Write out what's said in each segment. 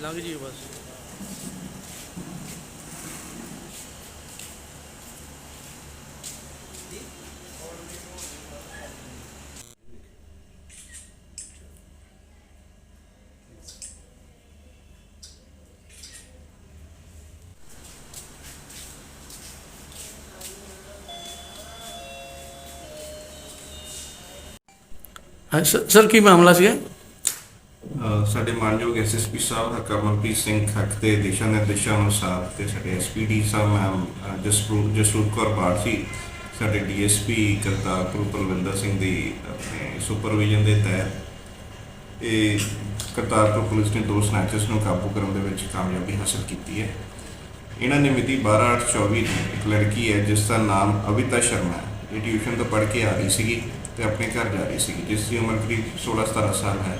ਲੰਘ ਜੀ ਬਸ ਹਾਂ ਸਰ ਸਰ ਕੀ ਮਾਮਲਾ ਸੀਗਾ ਅ, ਸਾਡੇ ਮਾਨਯੋਗ ਐਸਐਸਪੀ ਸਾਹਿਬ ਕਮਲਪ੍ਰੀਤ ਸਿੰਘ ਖੱਕ ਦੇ ਦਿਸ਼ਾ ਨਿਰਦੇਸ਼ਾਂ ਅਨੁਸਾਰ ਤੇ ਸਾਡੇ ਐਸਪੀਡੀ ਸਾਹਿਬ ਮੈਮ ਅ, ਜਸਪ੍ਰੀਤ ਜਸਰੂਪ ਕੌਰ ਬਾਰਸੀ ਸਾਡੇ ਡੀਐਸਪੀ ਕਰਤਾਰਪੁਰ ਪਰਵਿੰਦਰ ਸਿੰਘ ਦੀ ਆਪਣੇ ਸੁਪਰਵਿਜ਼ਨ ਦੇ ਤਹਿਤ ਇਹ ਕਰਤਾਰਪੁਰ ਪੁਲਿਸ ਨੇ ਦੋ ਸਨੈਚਰਸ ਨੂੰ ਕਾਬੂ ਕਰਨ ਦੇ ਵਿੱਚ ਕਾਮਯਾਬੀ ਹਾਸਲ ਕੀਤੀ ਹੈ। ਇਹਨਾਂ ਨੇ ਮਿਤੀ 12/8/24 ਨੂੰ ਇੱਕ ਲੜਕੀ ਹੈ ਜਿਸ ਦਾ ਨਾਮ ਅਵਿਤਾ ਸ਼ਰਮਾ ਹੈ। ਇਹ ਟਿਊਸ਼ਨ ਤੋਂ ਪੜ੍ਹ ਕੇ ਆ ਰਹੀ ਸੀਗੀ ਤੇ ਆਪਣੇ ਘਰ ਜਾ ਰਹੀ ਸੀਗੀ ਜਿਸ ਦੀ ਉਮਰ ਕਰੀਬ 16-17 ਸਾਲ ਹੈ।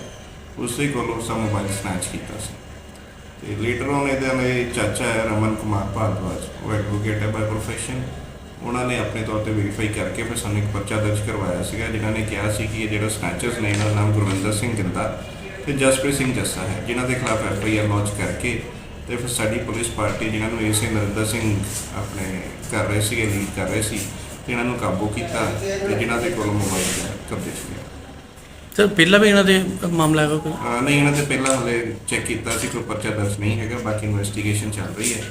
ਉਸੇ ਕੋਲੋਂ ਉਸਦਾ ਮੋਬਾਈਲ ਸਨੈਚ ਕੀਤਾ ਸੀ। ਤੇ ਲੇਟਰ ਔਨ ਇਹਦੇ ਨਾਲ ਚਾਚਾ ਹੈ ਰਮਨ ਕੁਮਾਰ ਭਾਰਦਵਾਜ, ਉਹ ਐਡਵੋਕੇਟ ਹੈ ਬਾਈ ਪ੍ਰੋਫੈਸ਼ਨ ਉਹਨਾਂ ਨੇ ਆਪਣੇ ਤੌਰ ਤੇ ਵੈਰੀਫਾਈ ਕਰਕੇ ਫਿਰ ਸਾਨੂੰ ਇੱਕ ਪਰਚਾ ਦਰਜ ਕਰਵਾਇਆ ਸੀਗਾ, ਜਿਨ੍ਹਾਂ ਨੇ ਕਿਹਾ ਸੀ ਕਿ ਇਹ ਜਿਹੜਾ ਸਨੈਚਰਸ ਨੇ, ਇਹਨਾਂ ਦਾ ਨਾਮ ਗੁਰਵਿੰਦਰ ਸਿੰਘ ਗਿੰਦਾ ਤੇ ਜਸਪ੍ਰੀਤ ਸਿੰਘ ਜੱਸਾ ਹੈ, ਜਿਨ੍ਹਾਂ ਦੇ ਖਿਲਾਫ ਐਫ ਆਈ ਆਰ ਲਾਂਚ ਕਰਕੇ ਤੇ ਫਿਰ ਸਾਡੀ ਪੁਲਿਸ ਪਾਰਟੀ ਜਿਨ੍ਹਾਂ ਨੂੰ ਏਸੇ ਨਰਿੰਦਰ ਸਿੰਘ ਆਪਣੇ ਕਰ ਰਹੇ ਸੀਗੇ ਲੀਡ ਕਰ ਰਹੇ ਸੀ, ਤੇ ਇਹਨਾਂ ਨੂੰ ਕਾਬੂ ਕੀਤਾ ਤੇ ਜਿਨ੍ਹਾਂ ਦੇ ਕੋਲ ਮੋਬਾਈਲ ਕਬਜ਼ੇ 'ਚ ਲਿਆ ਸਰ ਪਹਿਲਾਂ ਵੀ ਇਹਨਾਂ ਦੇ ਮਾਮਲਾ ਹੈਗਾ ਕੋਈ? ਅਹ ਨਹੀਂ ਇਹਨਾਂ ਤੇ ਪਹਿਲਾਂ ਹਲੇ ਚੈੱਕ ਕੀਤਾ ਸੀ ਕੋਈ ਪਰਚਾ ਦਰਜ ਨਹੀਂ ਹੈਗਾ ਬਾਕੀ ਇਨਵੈਸਟੀਗੇਸ਼ਨ ਚੱਲ ਰਹੀ ਹੈ।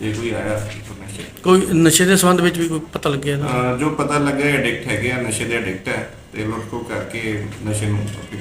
ਜੇ ਕੋਈ ਆਇਆ ਇਨਫੋਰਮੇਸ਼ਨ ਕੋਈ ਨਸ਼ੇ ਦੇ ਸੰਬੰਧ ਵਿੱਚ ਵੀ ਕੋਈ ਪਤਾ ਲੱਗਿਆ ਨਾ? ਜੋ ਪਤਾ ਲੱਗਾ ਐਡਿਕਟ ਹੈਗੇ ਆ ਨਸ਼ੇ ਦੇ ਐਡਿਕਟ ਹੈ ਤੇ ਖੋਹ ਕਰਕੇ ਨਸ਼ੇ ਨੂੰ ਆਪਣੀ